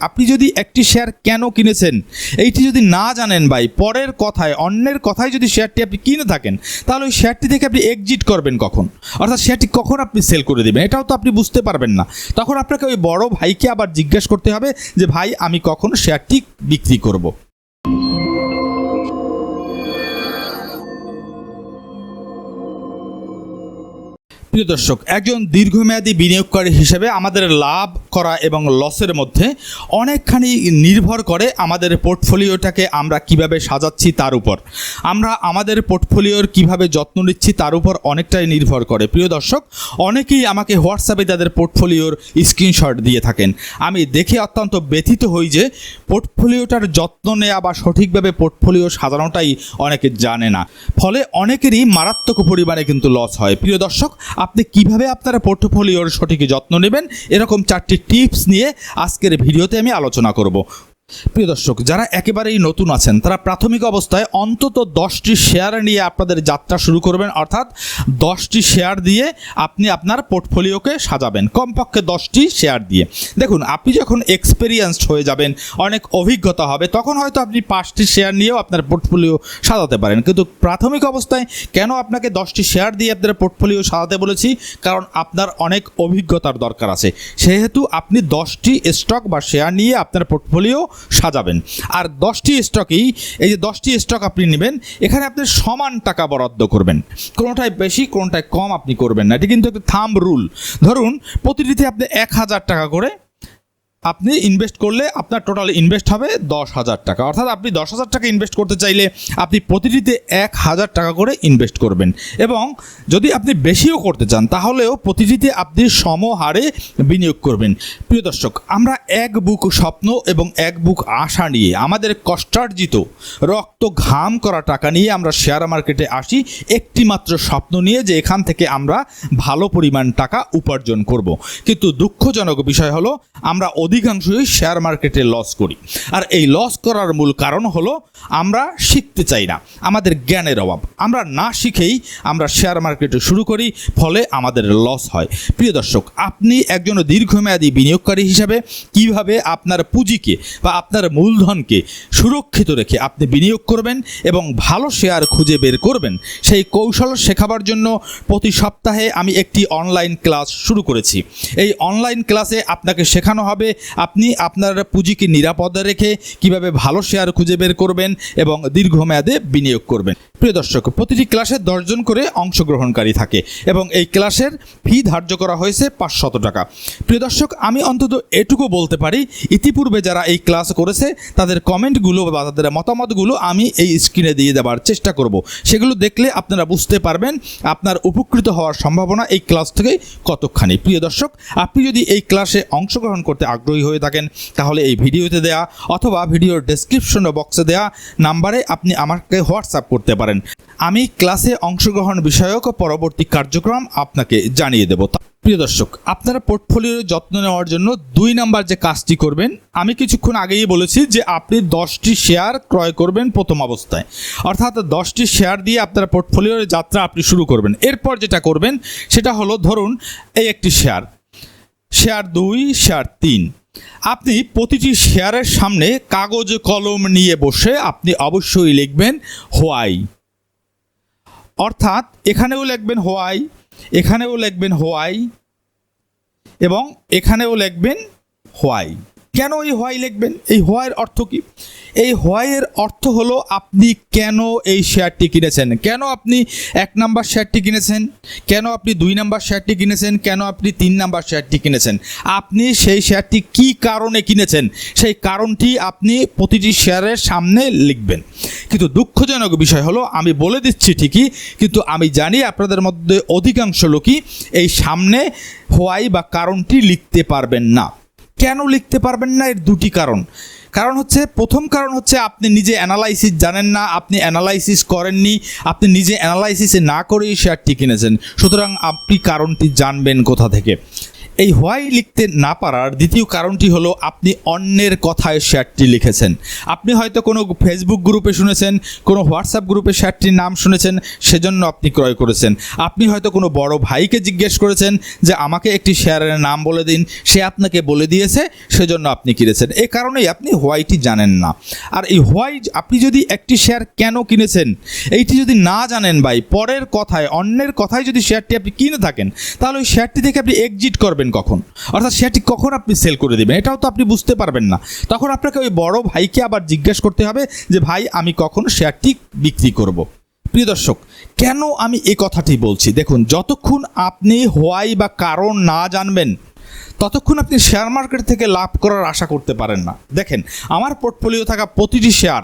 আপনি যদি একটি শেয়ার কেন কিনেছেন? এইটি যদি না জানেন ভাই, পরের কথায়, অন্যের কথায় যদি শেয়ারটি আপনি কিনে থাকেন, তাহলে ওই শেয়ারটি থেকে আপনি এক্সিট করবেন কখন? অর্থাৎ শেয়ারটি কখন আপনি সেল করে দেবেন? এটাও তো আপনি বুঝতে পারবেন না। তখন আপনাকে ওই বড় ভাইকে আবার জিজ্ঞেস করতে হবে যে, ভাই, আমি কখন শেয়ারটি বিক্রি করব? প্রিয় দর্শক, একজন দীর্ঘমেয়াদী বিনিয়োগকারী হিসেবে আমাদের লাভ করা এবং লসের মধ্যে অনেকখানি নির্ভর করে আমাদের পোর্টফোলিওটাকে আমরা কীভাবে সাজাচ্ছি তার উপর। আমরা আমাদের পোর্টফোলিওর কীভাবে যত্ন নিচ্ছি তার উপর অনেকটাই নির্ভর করে। প্রিয় দর্শক, অনেকেই আমাকে হোয়াটসঅ্যাপে তাদের পোর্টফোলিওর স্ক্রিনশট দিয়ে থাকেন। আমি দেখে অত্যন্ত ব্যথিত হই যে পোর্টফোলিওটার যত্ন নেওয়া বা সঠিকভাবে পোর্টফোলিও সাজানোটাই অনেকে জানে না। ফলে অনেকেরই মারাত্মক পরিমাণে কিন্তু লস হয়। প্রিয় দর্শক আপনি কীভাবে আপনারা পোর্টফোলিওর সঠিক যত্ন নেবেন? এরকম চারটি টিপস নিয়ে আজকের ভিডিওতে আমি আলোচনা করব। প্রিয় দর্শক, যারা একেবারেই নতুন আছেন, তারা প্রাথমিক অবস্থায় অন্তত দশটি শেয়ার নিয়ে আপনাদের যাত্রা শুরু করবেন, অর্থাৎ দশটি শেয়ার দিয়ে আপনি আপনার পোর্টফোলিওকে সাজাবেন, কমপক্ষে দশটি শেয়ার দিয়ে। দেখুন, আপনি যখন এক্সপেরিয়েন্সড হয়ে যাবেন, অনেক অভিজ্ঞতা হবে, তখন হয়তো আপনি পাঁচটি শেয়ার নিয়েও আপনার পোর্টফোলিও সাজাতে পারেন। কিন্তু প্রাথমিক অবস্থায় কেন আপনাকে দশটি শেয়ার দিয়ে আপনার পোর্টফোলিও সাজাতে বলেছি? কারণ আপনার অনেক অভিজ্ঞতার দরকার আছে। সেহেতু আপনি দশটি স্টক বা শেয়ার নিয়ে আপনার পোর্টফোলিও সাজাবেন। আর দশটি স্টকেই, এই যে দশটি স্টক আপনি নেবেন, এখানে আপনি সমান টাকা বরাদ্দ করবেন। কোনোটায় বেশি কোনোটায় কম আপনি করবেন না। এটি কিন্তু একটা থাম রুল। ধরুন, প্রতিটিতে আপনি এক হাজার টাকা করে আপনি ইনভেস্ট করলে আপনার টোটাল ইনভেস্ট হবে দশ হাজার টাকা। অর্থাৎ আপনি দশ হাজার টাকা ইনভেস্ট করতে চাইলে আপনি প্রতিটিতে এক হাজার টাকা করে ইনভেস্ট করবেন। এবং যদি আপনি বেশিও করতে চান, তাহলেও প্রতিটিতে আপনি সমহারে বিনিয়োগ করবেন। প্রিয় দর্শক, আমরা এক বুক স্বপ্ন এবং এক বুক আশা নিয়ে, আমাদের কষ্টার্জিত রক্ত ঘাম করা টাকা নিয়ে আমরা শেয়ার মার্কেটে আসি একটি মাত্র স্বপ্ন নিয়ে যে এখান থেকে আমরা ভালো পরিমাণ টাকা উপার্জন করব। কিন্তু দুঃখজনক বিষয় হলো, আমরা অধিকাংশই শেয়ার মার্কেটে লস করি। আর এই লস করার মূল কারণ হলো আমরা শিখতে চাই না, আমাদের জ্ঞানের অভাব। আমরা না শিখেই আমরা শেয়ার মার্কেটে শুরু করি, ফলে আমাদের লস হয়। প্রিয় দর্শক, আপনি একজন দীর্ঘমেয়াদী বিনিয়োগকারী হিসাবে কীভাবে আপনার পুঁজিকে বা আপনার মূলধনকে সুরক্ষিত রেখে আপনি বিনিয়োগ করবেন এবং ভালো শেয়ার খুঁজে বের করবেন, সেই কৌশল শেখাবার জন্য প্রতি সপ্তাহে আমি একটি অনলাইন ক্লাস শুরু করেছি। এই অনলাইন ক্লাসে আপনাকে শেখানো হবে আপনি আপনার পুঁজিকে নিরাপদে রেখে কীভাবে ভালো শেয়ার খুঁজে বের করবেন এবং দীর্ঘমেয়াদে বিনিয়োগ করবেন। প্রিয় দর্শক, প্রতিটি ক্লাসে দশজন করে অংশগ্রহণকারী থাকে এবং এই ক্লাসের ফি ধার্য করা হয়েছে পাঁচশত টাকা। প্রিয় দর্শক, আমি অন্তত এটুকু বলতে পারি, ইতিপূর্বে যারা এই ক্লাস করেছে, তাদের কমেন্টগুলো বা তাদের মতামতগুলো আমি এই স্ক্রিনে দিয়ে দেওয়ার চেষ্টা করব। সেগুলো দেখলে আপনারা বুঝতে পারবেন আপনার উপকৃত হওয়ার সম্ভাবনা এই ক্লাস থেকে কতখানি। প্রিয় দর্শক, আপনি যদি এই ক্লাসে অংশগ্রহণ করতে আগ্রহী হয়ে থাকেন, তাহলে এই ভিডিওতে দেয়া অথবা ভিডিওর ডেসক্রিপশন বক্সে দেয়া নাম্বারে আপনি আমাকে হোয়াটসঅ্যাপ করতে পারেন। আমি ক্লাসে অংশগ্রহণ বিষয়ক পরবর্তী কার্যক্রম আপনাকে জানিয়ে দেব। প্রিয় দর্শক, আপনারা পোর্টফোলিওর যত্ন নেওয়ার জন্য দুই নাম্বার যে কাজটি করবেন, আমি কিছুক্ষণ আগেই বলেছি যে আপনি দশটি শেয়ার ক্রয় করবেন প্রথম অবস্থায়। অর্থাৎ দশটি শেয়ার দিয়ে আপনারা পোর্টফোলিওর যাত্রা আপনি শুরু করবেন। এরপর যেটা করবেন, সেটা হলো ধরুন এই একটি শেয়ার। শেয়ার দুই, শেয়ার তিন। আপনি প্রতিটি শেয়ারের সামনে কাগজ, কলম নিয়ে বসে আপনি অবশ্যই লিখবেন হোয়াই। অর্থাৎ এখানেও লিখবেন হোয়াই এখানেও লিখবেন হোয়াই এবং এখানেও লিখবেন হোয়াই। কেন এই হোয়াই লিখবেন? এই হোয়াইয়ের অর্থ কি? এই হোয়াইয়ের অর্থ হলো আপনি কেন এই শেয়ারটি কিনেছেন? কেন আপনি এক নাম্বার শেয়ারটি কিনেছেন? কেন আপনি দুই নাম্বার শেয়ারটি কিনেছেন? কেন আপনি তিন নাম্বার শেয়ারটি কিনেছেন? আপনি সেই শেয়ারটি কি কারণে কিনেছেন? সেই কারণটি আপনি প্রতিটি শেয়ারের সামনে লিখবেন। কিন্তু দুঃখজনক বিষয় হলো, আমি বলে দিচ্ছি ঠিকই, কিন্তু আমি জানি আপনাদের মধ্যে অধিকাংশ লোকই এই সামনে হোয়াই বা কারণটি লিখতে পারবেন না। কেন লিখতে পারবেন না এর দুটি কারণ? কারণ হচ্ছে, প্রথম কারণ হচ্ছে আপনি নিজে অ্যানালাইসিস জানেন না, আপনি অ্যানালাইসিস করেননি, আপনি নিজে অ্যানালাইসিসে না করেই শেয়ারটি কিনেছেন। সুতরাং আপনি কারণটি জানবেন কোথা থেকে? এই হোয়াই লিখতে না পারার দ্বিতীয় কারণটি হলো আপনি অন্যের কথায় শেয়ারটি লিখেছেন। আপনি হয়তো কোনো ফেসবুক গ্রুপে শুনেছেন, কোনো হোয়াটসঅ্যাপ গ্রুপে শেয়ারটির নাম শুনেছেন, সেজন্য আপনি ক্রয় করেছেন। আপনি হয়তো কোনো বড় ভাইকে জিজ্ঞেস করেছেন যে আমাকে একটি শেয়ারের নাম বলে দিন, সে আপনাকে বলে দিয়েছে, সেজন্য আপনি কিনেছেন। এ কারণেই আপনি হোয়াইটি জানেন না। আর এই হোয়াই আপনি যদি একটি শেয়ার কেন কিনেছেন, এইটি যদি না জানেন ভাই, পরের কথায়, অন্যের কথায় যদি শেয়ারটি আপনি কিনে থাকেন, তাহলে ওই শেয়ারটি থেকে আপনি এক্সিট করবেন কখন? অর্থাৎ শেয়ারটি কখন আপনি সেল করে দেবেন? এটাও তো আপনি বুঝতে পারবেন না। তখন আপনাকে ওই বড় ভাইকে আবার জিজ্ঞেস করতে হবে যে, ভাই, আমি কখন শেয়ারটি বিক্রি করব। প্রিয় দর্শক, কেন আমি এই কথাটি বলছি? দেখুন, যতক্ষণ আপনি হোয়াই বা কারণ না জানবেন, ততক্ষণ আপনি শেয়ার মার্কেট থেকে লাভ করার আশা করতে পারেন না। দেখেন, আমার পোর্টফোলিও থাকা প্রতিটি শেয়ার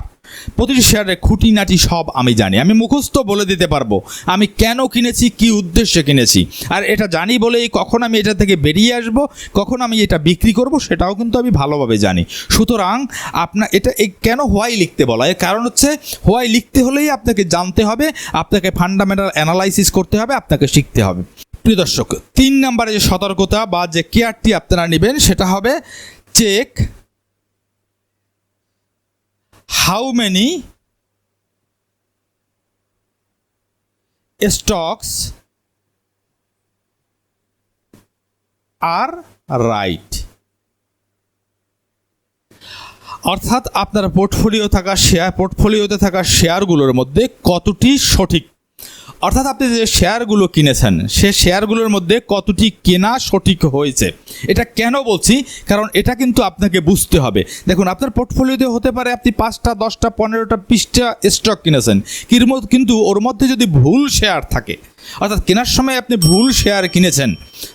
প্রতিটি শেয়ারের খুঁটিনাটি সব আমি জানি। আমি মুখস্থ বলে দিতে পারব। আমি কেন কিনেছি, কি উদ্দেশ্যে কিনেছি। আর এটা জানি বলেই কখন আমি এটা থেকে বেরিয়ে আসব, কখন আমি এটা বিক্রি করব, সেটাও কিন্তু আমি ভালোভাবে জানি। সুতরাং আপনার এটা এই কেন হোয়াই লিখতে বলা? এর কারণ হচ্ছে হোয়াই লিখতে হলেই আপনাকে জানতে হবে, আপনাকে ফান্ডামেন্টাল অ্যানালাইসিস করতে হবে, আপনাকে শিখতে হবে। প্রিয় দর্শক, তিন নম্বরে যে সতর্কতা বা যে কেয়ারটি আপনারা নেবেন, সেটা হবে check how many stocks R right অর্থাৎ আপনার পোর্টফোলিও থাকা শেয়ার পোর্টফোলিওতে থাকা শেয়ারগুলোর মধ্যে কতটি সঠিক? অর্থাৎ আপনি যে শেয়ারগুলো কিনেছেন, সে শেয়ারগুলোর মধ্যে কতটি কেনা সঠিক হয়েছে? এটা কেন বলছি? কারণ এটা কিন্তু আপনাকে বুঝতে হবে। দেখুন, আপনার পোর্টফোলিওতে হতে পারে আপনি পাঁচটা, দশটা, পনেরোটা, বিশটা স্টক কিনেছেন। কিন্তু ওর মধ্যে যদি ভুল শেয়ার থাকে অর্থাৎ কেনার সময় আপনি ভুল শেয়ার কিনেছেন,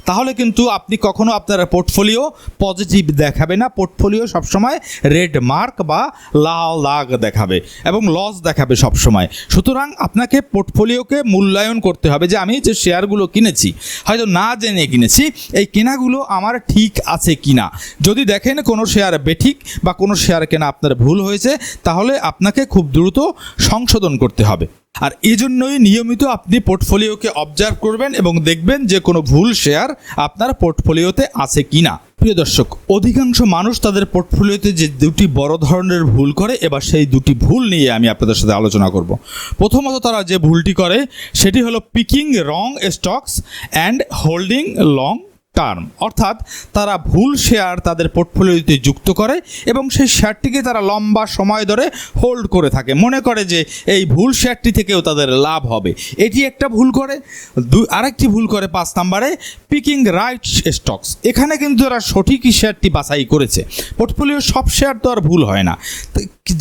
তাহলে কিন্তু আপনি কখনো আপনার পোর্টফোলিও পজিটিভ দেখাবে না। পোর্টফোলিও সবসময় রেড মার্ক বা লাল দাগ দেখাবে এবং লস দেখাবে সবসময়। সুতরাং আপনাকে পোর্টফোলিওকে মূল্যায়ন করতে হবে যে আমি যে শেয়ারগুলো কিনেছি, হয়তো না জেনে কিনেছি, এই কেনাগুলো আমার ঠিক আছে কিনা। যদি দেখেন কোনো শেয়ার বেঠিক বা কোনো শেয়ার কেনা আপনার ভুল হয়েছে, তাহলে আপনাকে খুব দ্রুত সংশোধন করতে হবে। আর এই জন্যই নিয়মিত আপনি পোর্টফোলিওকে অবজার্ভ করবেন এবং দেখবেন যে কোনো ভুল শেয়ার আপনার পোর্টফোলিওতে আছে কিনা। প্রিয় দর্শক, অধিকাংশ মানুষ তাদের পোর্টফোলিওতে যে দুটি বড় ধরনের ভুল করে, এবার সেই দুটি ভুল নিয়ে আমি আপনাদের সাথে আলোচনা করব। প্রথমত তারা যে ভুলটি করে, সেটি হলো picking wrong stocks and holding long term অর্থাৎ তারা ভুল শেয়ার তাদের পোর্টফোলিওতে যুক্ত করে এবং সেই শেয়ারটিকে তারা লম্বা সময় ধরে হোল্ড করে থাকে। মনে করে যে এই ভুল শেয়ারটি থেকেও তাদের লাভ হবে। এটি একটা ভুল করে। দু আরেকটি ভুল করে পাঁচ নাম্বারে পিকিং রাইট স্টকস এখানে কিন্তু তারা সঠিক শেয়ারটি বাছাই করেছে। পোর্টফোলিও সব শেয়ার তো আর ভুল হয় না।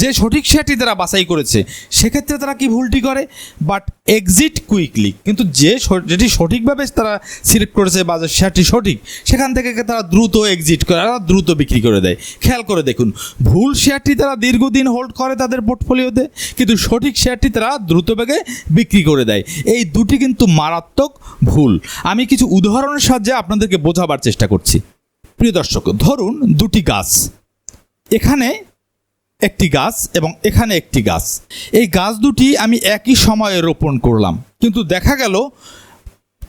যে সঠিক শেয়ারটি তারা বাছাই করেছে, সেক্ষেত্রে তারা কি ভুলটি করে? বাট এক্সিট কুইকলি কিন্তু যে যেটি সঠিকভাবে তারা সিলেক্ট করেছে বা শেয়ারটি সঠিক সেখান থেকে তারা দ্রুত এক্সিট করে আর দ্রুত বিক্রি করে দেয়। খেয়াল করে দেখুন, ভুল শেয়ারটি তারা দীর্ঘদিন হোল্ড করে তাদের পোর্টফোলিওতে কিন্তু সঠিক শেয়ারটি তারা দ্রুত বেগে বিক্রি করে দেয়। এই দুটি কিন্তু মারাত্মক ভুল। আমি কিছু উদাহরণের সাহায্যে আপনাদেরকে বোঝাবার চেষ্টা করছি। প্রিয় দর্শক, ধরুন দুটি গাছ। এখানে একটি গাছ এবং এখানে একটি গাছ। এই গাছ দুটি আমি একই সময়ে রোপণ করলাম, কিন্তু দেখা গেল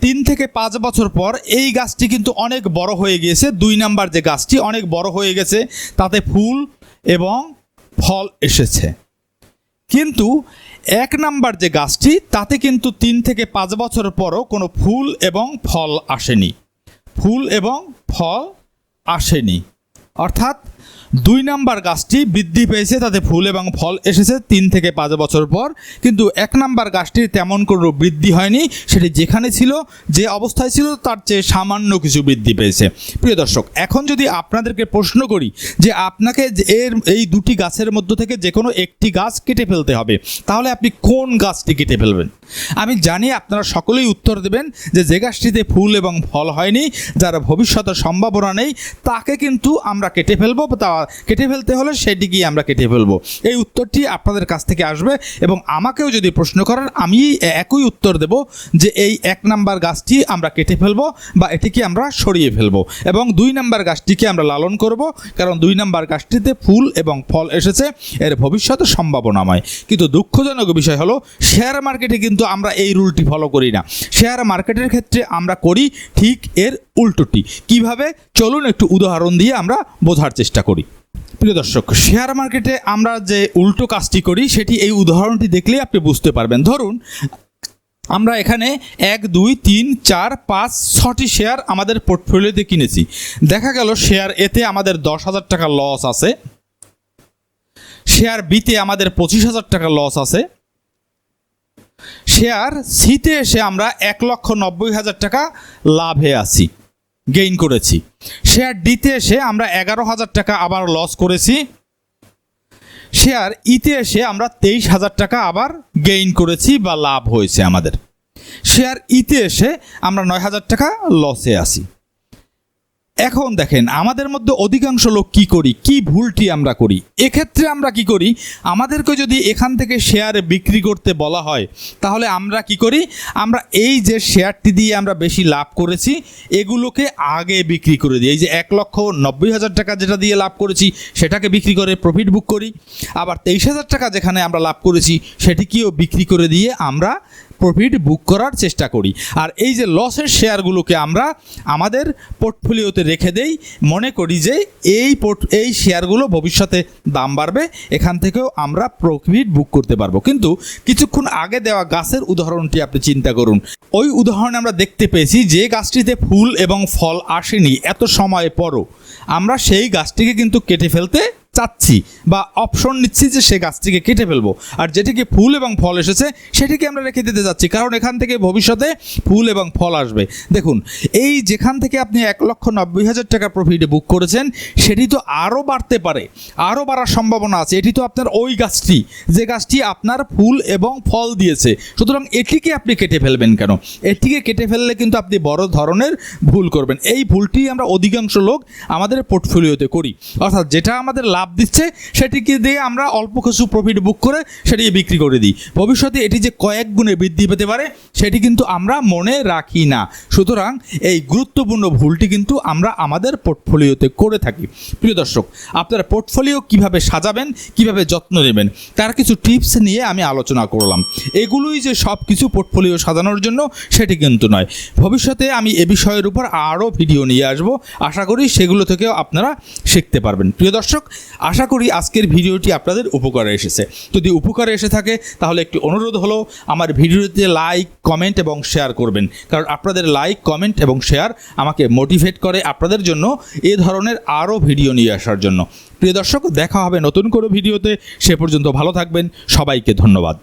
তিন থেকে পাঁচ বছর পর এই গাছটি কিন্তু অনেক বড় হয়ে গিয়েছে। দুই নাম্বার যে গাছটি অনেক বড় হয়ে গেছে, তাতে ফুল এবং ফল এসেছে। কিন্তু এক নাম্বার যে গাছটি, তাতে কিন্তু তিন থেকে পাঁচ বছর পরও কোনো ফুল এবং ফল আসেনি। ফুল এবং ফল আসেনি। অর্থাৎ দুই নাম্বার গাছটি বৃদ্ধি পেয়েছে, তাতে ফুল এবং ফল এসেছে তিন থেকে পাঁচ বছর পর। কিন্তু এক নাম্বার গাছটির তেমন কোনো বৃদ্ধি হয়নি, সেটি যেখানে ছিল, যে অবস্থায় ছিল, তার চেয়ে সামান্য কিছু বৃদ্ধি পেয়েছে। প্রিয় দর্শক, এখন যদি আপনাদেরকে প্রশ্ন করি যে আপনাকে এর, এই দুটি গাছের মধ্য থেকে যে কোনো একটি গাছ কেটে ফেলতে হবে, তাহলে আপনি কোন গাছটি কেটে ফেলবেন? আমি জানি আপনারা সকলেই উত্তর দেবেন যে যে গাছটিতে ফুল এবং ফল হয়নি, যার ভবিষ্যতের সম্ভাবনা নেই, তাকে কিন্তু আমরা কেটে ফেলব, তা কেটে ফেলতে হলে সেটিকেই আমরা কেটে ফেলব। এই উত্তরটি আপনাদের কাছ থেকে আসবে এবং আমাকেও যদি প্রশ্ন করেন আমি একই উত্তর দেব যে এই এক নাম্বার গাছটি আমরা কেটে ফেলব বা এটিকে আমরা সরিয়ে ফেলব এবং দুই নাম্বার গাছটিকে আমরা লালন করব, কারণ দুই নাম্বার গাছটিতে ফুল এবং ফল এসেছে, এর ভবিষ্যতে সম্ভাবনাময়। কিন্তু দুঃখজনক বিষয় হলো শেয়ার মার্কেটে কিন্তু কিন্তু আমরা এই রুলটি ফলো করি না। শেয়ার মার্কেটের ক্ষেত্রে আমরা করি ঠিক এর উল্টোটি। কীভাবে? চলুন একটু উদাহরণ দিয়ে আমরা বোঝার চেষ্টা করি। প্রিয় দর্শক শেয়ার মার্কেটে আমরা যে উল্টো কাজটি করি, সেটি এই উদাহরণটি দেখলেই আপনি বুঝতে পারবেন। ধরুন, আমরা এখানে এক, দুই, তিন, চার, পাঁচ, ছটি শেয়ার আমাদের পোর্টফোলিওতে কিনেছি। দেখা গেল শেয়ার এতে আমাদের দশ হাজার টাকা লস আছে। শেয়ার বিতে আমাদের পঁচিশ হাজার টাকা লস আছে। শেয়ার সিতে এসে আমরা এক লক্ষ নব্বই হাজার টাকা লাভে আছি গেইন করেছি। শেয়ার ডিতে এসে আমরা এগারো হাজার টাকা আবার লস করেছি। শেয়ার ইতে এসে আমরা তেইশ হাজার টাকা আবার গেইন করেছি বা লাভ হয়েছে আমাদের। শেয়ার ইতে এসে আমরা নয় হাজার টাকা লসে আছি। এখন দেখেন, আমাদের মধ্যে অধিকাংশ লোক কি করি? কি ভুলটি আমরা করি? এক্ষেত্রে আমরা কি করি? আমাদেরকে যদি এখান থেকে শেয়ার বিক্রি করতে বলা হয়, তাহলে আমরা কি করি? আমরা এই যে শেয়ারটি দিয়ে আমরা বেশি লাভ করেছি, এগুলোকে আগে বিক্রি করে দিই। এই যে এক লক্ষ নব্বই হাজার টাকা যেটা দিয়ে লাভ করেছি, সেটাকে বিক্রি করে প্রফিট বুক করি। আবার তেইশ হাজার টাকা যেখানে আমরা লাভ করেছি, সেটিকেও বিক্রি করে দিয়ে আমরা প্রফিট বুক করার চেষ্টা করি। আর এই যে লসের শেয়ারগুলোকে আমরা আমাদের পোর্টফোলিওতে রেখে দেই, মনে করি যে এই পোর্ট এই শেয়ারগুলো ভবিষ্যতে দাম বাড়বে, এখান থেকেও আমরা প্রফিট বুক করতে পারব। কিন্তু কিছুক্ষণ আগে দেওয়া গাছের উদাহরণটি আপনি চিন্তা করুন। ওই উদাহরণে আমরা দেখতে পেয়েছি যে গাছটিতে ফুল এবং ফল আসেনি, এত সময় পরও। আমরা সেই গাছটিকে কিন্তু কেটে ফেলতে চাচ্ছি বা অপশন নিচ্ছি যে সে গাছটিকে কেটে ফেলব। আর যেটিকে ফুল এবং ফল এসেছে, সেটিকে আমরা রেখে দিতে যাচ্ছি। কারণ এখান থেকে ভবিষ্যতে ফুল এবং ফল আসবে। দেখুন, এই যেখান থেকে আপনি এক লক্ষ নব্বই হাজার টাকা প্রফিটে বুক করেছেন, সেটি তো আরও বাড়তে পারে, আরও বাড়ার সম্ভাবনা আছে। এটি তো আপনার ওই গাছটি, যে গাছটি আপনার ফুল এবং ফল দিয়েছে। সুতরাং এটিকে আপনি কেটে ফেলবেন কেন? এটিকে কেটে ফেললে কিন্তু আপনি বড় ধরনের ভুল করবেন। এই ভুলটি আমরা অধিকাংশ লোক আমাদের পোর্টফোলিওতে করি। অর্থাৎ যেটা আমাদের লাভ দিচ্ছে, সেটিকে দিয়ে আমরা অল্প কিছু প্রফিট বুক করে সেটিকে বিক্রি করে দিই। ভবিষ্যতে এটি যে কয়েক গুণে বৃদ্ধি পেতে পারে, সেটি কিন্তু আমরা মনে রাখি না। সুতরাং এই গুরুত্বপূর্ণ ভুলটি কিন্তু আমরা আমাদের পোর্টফোলিওতে করে থাকি। প্রিয় দর্শক, আপনারা পোর্টফোলিও কীভাবে সাজাবেন, কীভাবে যত্ন নেবেন, তার কিছু টিপস নিয়ে আমি আলোচনা করলাম। এগুলোই যে সব কিছু পোর্টফোলিও সাজানোর জন্য, সেটি কিন্তু নয়। ভবিষ্যতে আমি এ বিষয়ের উপর আরও ভিডিও নিয়ে আসব। আশা করি সেগুলো থেকেও আপনারা শিখতে পারবেন। প্রিয় দর্শক আশা করি আজকের ভিডিওটি আপনাদের উপকারে এসেছে। যদি উপকারে এসে থাকে, তাহলে একটি অনুরোধ হলো, আমার ভিডিওতে লাইক, কমেন্ট এবং শেয়ার করবেন। কারণ আপনাদের লাইক, কমেন্ট এবং শেয়ার আমাকে মোটিভেট করে আপনাদের জন্য এ ধরনের আরও ভিডিও নিয়ে আসার জন্য। প্রিয় দর্শক, দেখা হবে নতুন কোনো ভিডিওতে। সে পর্যন্ত ভালো থাকবেন। সবাইকে ধন্যবাদ।